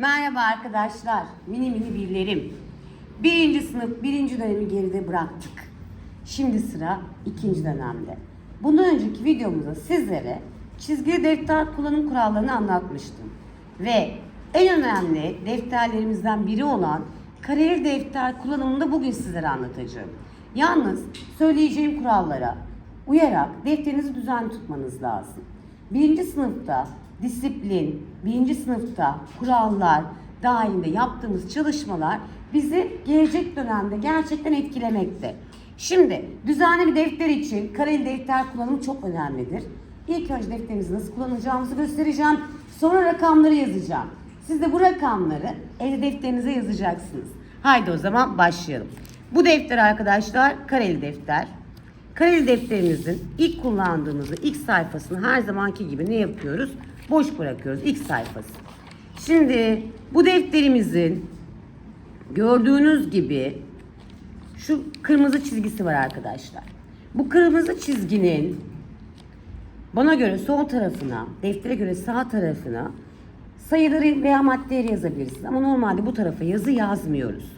Merhaba arkadaşlar, mini mini birlerim. Birinci sınıf, birinci dönemi geride bıraktık. Şimdi sıra ikinci dönemde. Bundan önceki videomuzda sizlere çizgili defter kullanım kurallarını anlatmıştım. Ve en önemli defterlerimizden biri olan kareli defter kullanımını bugün sizlere anlatacağım. Yalnız söyleyeceğim kurallara uyarak defterinizi düzenli tutmanız lazım. Birinci sınıfta disiplin, birinci sınıfta kurallar dahilinde yaptığımız çalışmalar bizi gelecek dönemde gerçekten etkilemekte. Şimdi düzenli bir defter için kareli defter kullanımı çok önemlidir. İlk önce defterinizi nasıl kullanacağımızı göstereceğim. Sonra rakamları yazacağım. Siz de bu rakamları el defterinize yazacaksınız. Haydi o zaman başlayalım. Bu defter arkadaşlar kareli defter. Kareli defterimizin ilk kullandığımızda ilk sayfasını her zamanki gibi ne yapıyoruz? Boş bırakıyoruz ilk sayfası. Şimdi bu defterimizin gördüğünüz gibi şu kırmızı çizgisi var arkadaşlar. Bu kırmızı çizginin bana göre sol tarafına, deftere göre sağ tarafına sayıları veya maddeleri yazabilirsiniz. Ama normalde bu tarafa yazı yazmıyoruz.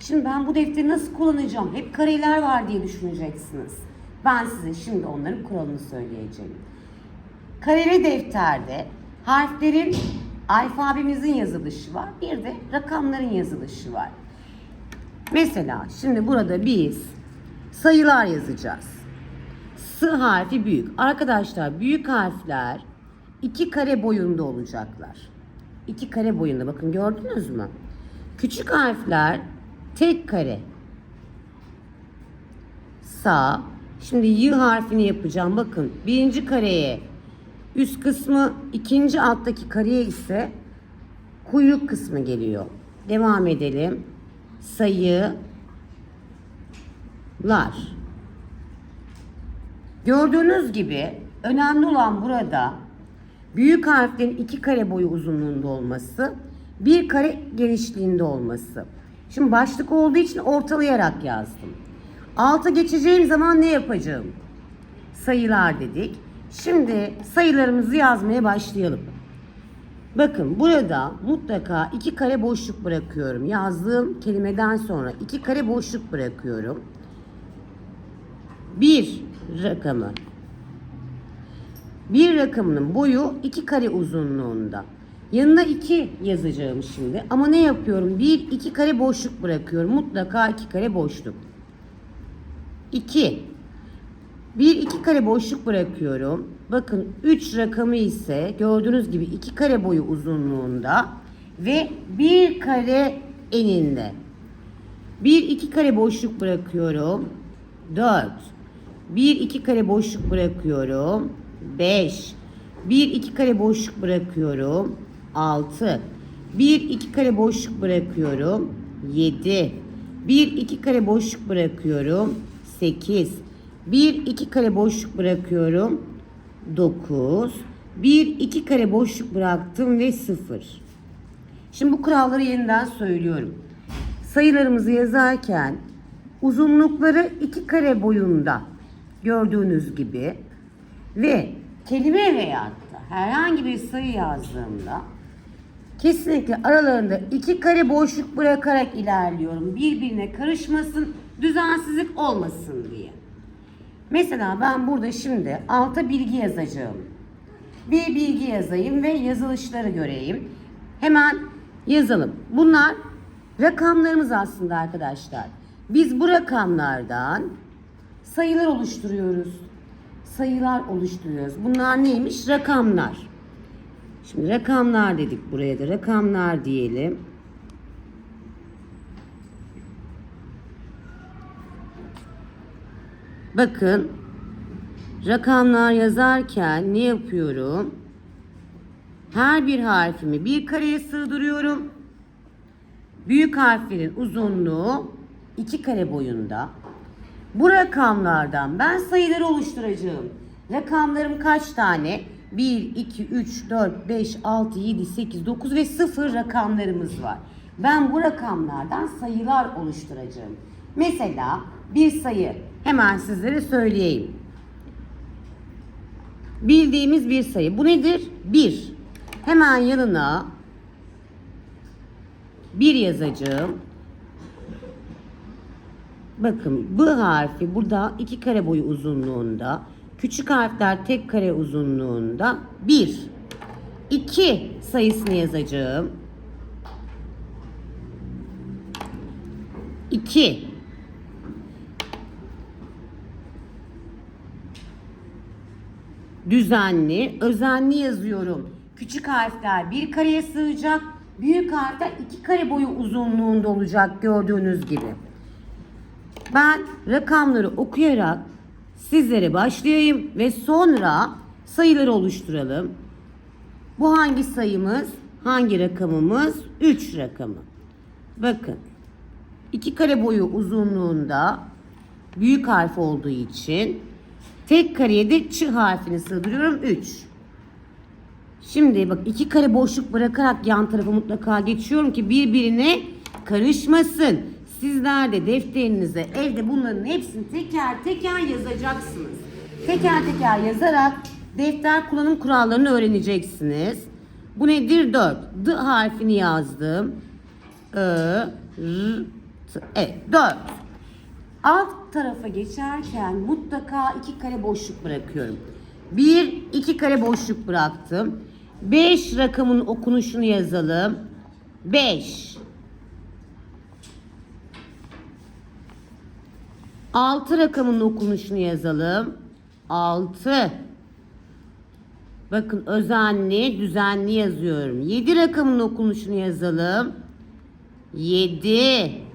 Şimdi ben bu defteri nasıl kullanacağım? Hep kareler var diye düşüneceksiniz. Ben size şimdi onların kuralını söyleyeceğim. Kareli defterde harflerin alfabemizin yazılışı var. Bir de rakamların yazılışı var. Mesela şimdi burada biz sayılar yazacağız. S harfi büyük. Arkadaşlar büyük harfler iki kare boyunda olacaklar. İki kare boyunda bakın gördünüz mü? Küçük harfler tek kare. Sağ. Şimdi Y harfini yapacağım. Bakın birinci kareye üst kısmı ikinci alttaki kareye ise kuyruk kısmı geliyor. Devam edelim. Sayılar. Gördüğünüz gibi önemli olan burada büyük harflerin iki kare boyu uzunluğunda olması, bir kare genişliğinde olması. Şimdi başlık olduğu için ortalayarak yazdım. Alta geçeceğim zaman ne yapacağım? Sayılar dedik. Şimdi sayılarımızı yazmaya başlayalım. Bakın burada mutlaka iki kare boşluk bırakıyorum. Yazdığım kelimeden sonra iki kare boşluk bırakıyorum. Bir rakamı. Bir rakamının boyu iki kare uzunluğunda. Yanına iki yazacağım şimdi. Ama ne yapıyorum? Bir iki kare boşluk bırakıyorum. Mutlaka iki kare boşluk. 2. Bir iki kare boşluk bırakıyorum. Bakın 3 rakamı ise gördüğünüz gibi iki kare boyu uzunluğunda ve bir kare eninde. Bir iki kare boşluk bırakıyorum. 4. Bir iki kare boşluk bırakıyorum. 5. Bir iki kare boşluk bırakıyorum. 6. Bir iki kare boşluk bırakıyorum. 7. Bir iki kare boşluk bırakıyorum. 8. Bir iki kare boşluk bırakıyorum. 9. Bir iki kare boşluk bıraktım ve 0. Şimdi bu kuralları yeniden söylüyorum. Sayılarımızı yazarken uzunlukları iki kare boyunda gördüğünüz gibi ve kelime veya herhangi bir sayı yazdığımda kesinlikle aralarında iki kare boşluk bırakarak ilerliyorum. Birbirine karışmasın, düzensizlik olmasın diye. Mesela ben burada şimdi alta bilgi yazacağım. Bir bilgi yazayım ve yazılışları göreyim. Hemen yazalım. Bunlar rakamlarımız aslında arkadaşlar. Biz bu rakamlardan sayılar oluşturuyoruz. Sayılar oluşturuyoruz. Bunlar neymiş? Rakamlar. Şimdi rakamlar dedik buraya da rakamlar diyelim. Bakın rakamlar yazarken ne yapıyorum? Her bir harfimi bir kareye sığdırıyorum. Büyük harflerin uzunluğu iki kare boyunda. Bu rakamlardan ben sayıları oluşturacağım. Rakamlarım kaç tane? 1, 2, 3, 4, 5, 6, 7, 8, 9 ve 0 rakamlarımız var. Ben bu rakamlardan sayılar oluşturacağım. Mesela bir sayı hemen sizlere söyleyeyim. Bildiğimiz bir sayı. Bu nedir? 1. Hemen yanına Bir yazacağım. Bakın B harfi burada iki kare boyu uzunluğunda. Küçük harfler tek kare uzunluğunda. 1. 2 sayısını yazacağım. 2. Düzenli, özenli yazıyorum. Küçük harfler bir kareye sığacak. Büyük harfler iki kare boyu uzunluğunda olacak gördüğünüz gibi. Ben rakamları okuyarak sizlere başlayayım ve sonra sayıları oluşturalım. Bu hangi sayımız? Hangi rakamımız? 3 rakamı. Bakın. 2 kare boyu uzunluğunda büyük harf olduğu için tek kareye de ç harfini sığdırıyorum 3. Şimdi bak iki kare boşluk bırakarak yan tarafa mutlaka geçiyorum ki birbirine karışmasın. Sizler de defterinize evde bunların hepsini teker teker yazacaksınız. Teker teker yazarak defter kullanım kurallarını öğreneceksiniz. Bu nedir? 4. D harfini yazdım. Ö, R, T. Evet 4. Alt tarafa geçerken mutlaka iki kare boşluk bırakıyorum. Bir, iki kare boşluk bıraktım. Beş rakamın okunuşunu yazalım. Beş. Altı rakamın okunuşunu yazalım. Altı. Bakın özenli, düzenli yazıyorum. Yedi rakamın okunuşunu yazalım. Yedi.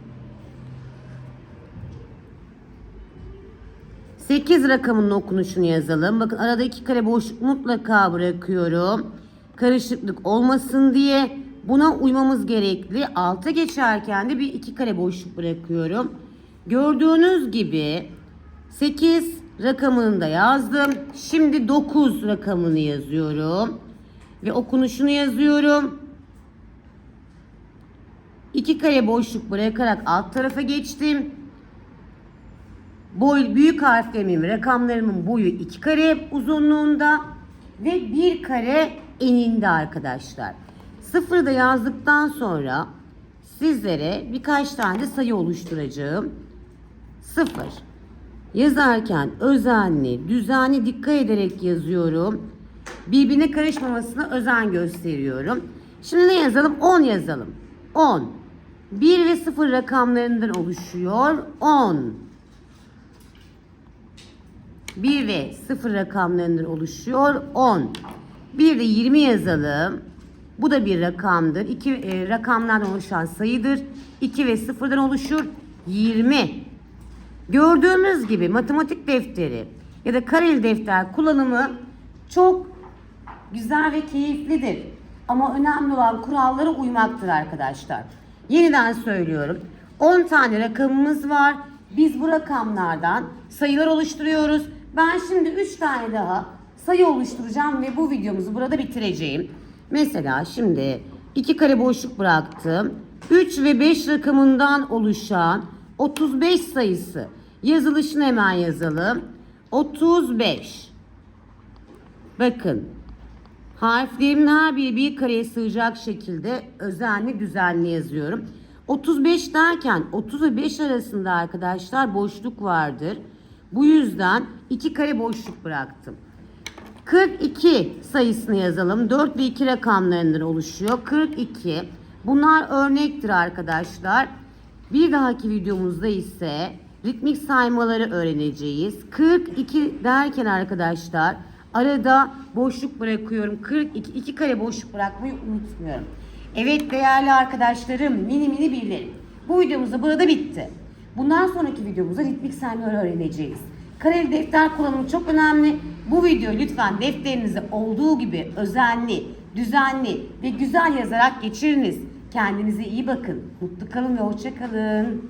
8 rakamının okunuşunu yazalım. Bakın arada iki kare boşluk mutlaka bırakıyorum. Karışıklık olmasın diye buna uymamız gerekli. Alta geçerken de bir iki kare boşluk bırakıyorum. Gördüğünüz gibi 8 rakamını da yazdım. Şimdi 9 rakamını yazıyorum. Ve okunuşunu yazıyorum. İki kare boşluk bırakarak alt tarafa geçtim. Boy büyük harflerimin ve rakamlarımın boyu 2 kare uzunluğunda ve 1 kare eninde arkadaşlar. Sıfırı da yazdıktan sonra sizlere birkaç tane sayı oluşturacağım. Sıfır. Yazarken özenli, düzenli dikkat ederek yazıyorum. Birbirine karışmamasına özen gösteriyorum. Şimdi ne yazalım? 10 yazalım. 10. 1 ve 0 rakamlarından oluşuyor. 10. 1 ve 0 rakamlarından oluşuyor. 10. Bir de 20 yazalım. Bu da bir rakamdır. İki e, rakamlardan oluşan sayıdır. 2 ve 0'dan oluşur. 20. Gördüğümüz gibi matematik defteri ya da kareli defter kullanımı çok güzel ve keyiflidir. Ama önemli olan kurallara uymaktır arkadaşlar. Yeniden söylüyorum. 10 tane rakamımız var. Biz bu rakamlardan sayılar oluşturuyoruz. Ben şimdi 3 tane daha sayı oluşturacağım ve bu videomuzu burada bitireceğim. Mesela şimdi 2 kare boşluk bıraktım. 3 ve 5 rakamından oluşan 35 sayısı. Yazılışını hemen yazalım. 35. Bakın. Harflerimin her biri bir kareye sığacak şekilde özenli düzenli yazıyorum. 35 derken 30 ve 5 arasında arkadaşlar boşluk vardır. Bu yüzden iki kare boşluk bıraktım. 42 sayısını yazalım. 4 ve 2 rakamlarından oluşuyor. 42. Bunlar örnektir arkadaşlar. Bir dahaki videomuzda ise ritmik saymaları öğreneceğiz. 42 derken arkadaşlar arada boşluk bırakıyorum. 42 iki kare boşluk bırakmayı unutmuyorum. Evet değerli arkadaşlarım, mini mini birlerim. Bu videomuz da burada bitti. Bundan sonraki videomuzda ritmik saymaları öğreneceğiz. Kareli defter kullanımı çok önemli. Bu videoyu lütfen defterinize olduğu gibi özenli, düzenli ve güzel yazarak geçiriniz. Kendinize iyi bakın. Mutlu kalın ve hoşça kalın.